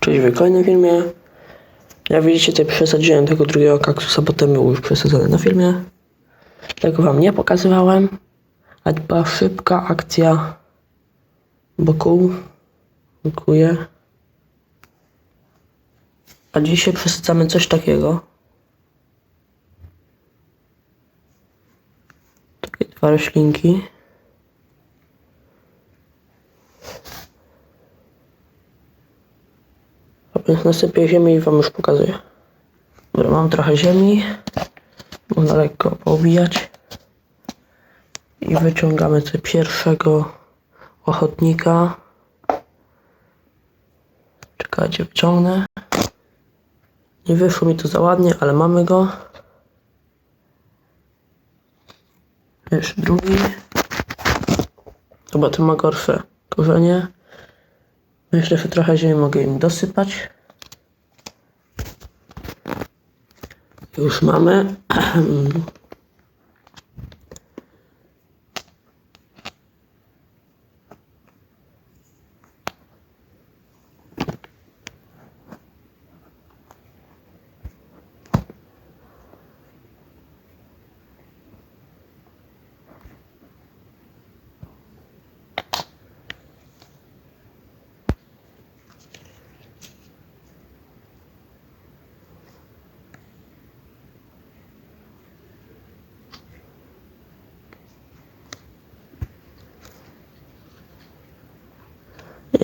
Cześć w kolejnym filmie. Jak widzicie, tutaj przesadziłem tego drugiego kaktusa, bo ten był już przesadzony na filmie. Tego wam nie pokazywałem. Ale to była szybka akcja boku. Dziękuję. A dzisiaj przesadzamy coś takiego. Takie dwa roślinki. Więc nasypię ziemi i wam już pokazuję. Dobra, mam trochę ziemi. Można lekko poobijać. I wyciągamy sobie pierwszego ochotnika. Czekajcie, wyciągnę. Nie wyszło mi to za ładnie, ale mamy go. Jeszcze drugi. Chyba ten ma gorsze korzenie. Myślę, że trochę ziemi mogę im dosypać. Już mamy.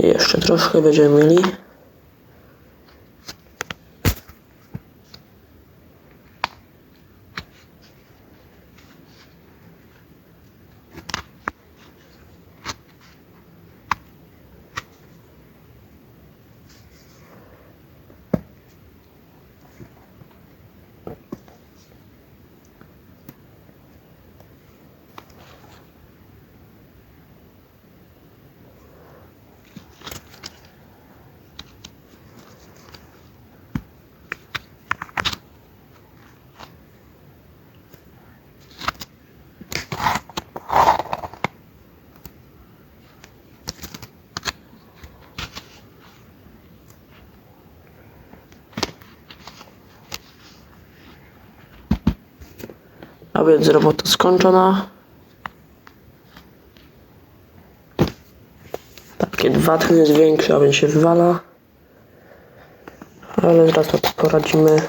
jeszcze troszkę będziemy mieli. A więc robota skończona. Takie dwa ten jest większy, a więc się wywala. Ale zaraz na to poradzimy.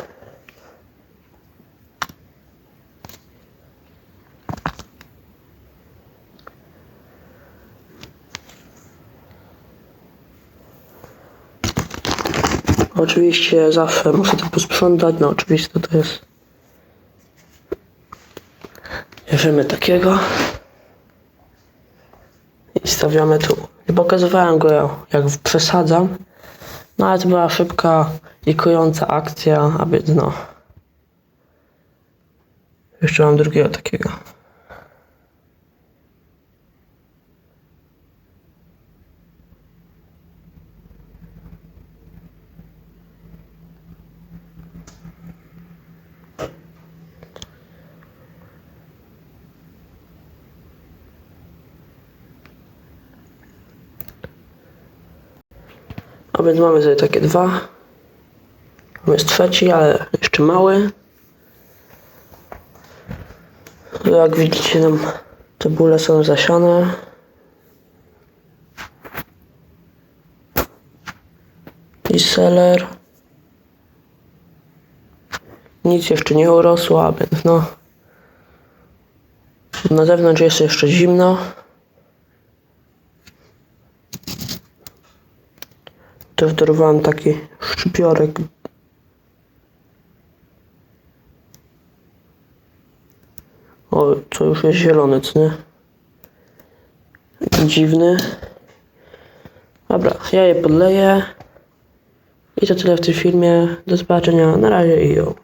Oczywiście zawsze muszę to posprzątać, no oczywiście to jest Bierzemy takiego i stawiamy tu. Nie pokazywałem go jak przesadzam, no ale to była szybka i kojąca akcja, a więc no. Jeszcze mam drugiego takiego. A więc mamy sobie takie dwa. Jest trzeci, ale jeszcze mały. Jak widzicie, tam te bóle są zasiane. I seler. Nic jeszcze nie urosło, a więc no. Na zewnątrz jest jeszcze zimno. Też dorwałem taki szczypiorek. O, co już jest zielony, co nie? Dziwny. Dobra, ja je podleję. I to tyle w tym filmie. Do zobaczenia. Na razie i jo.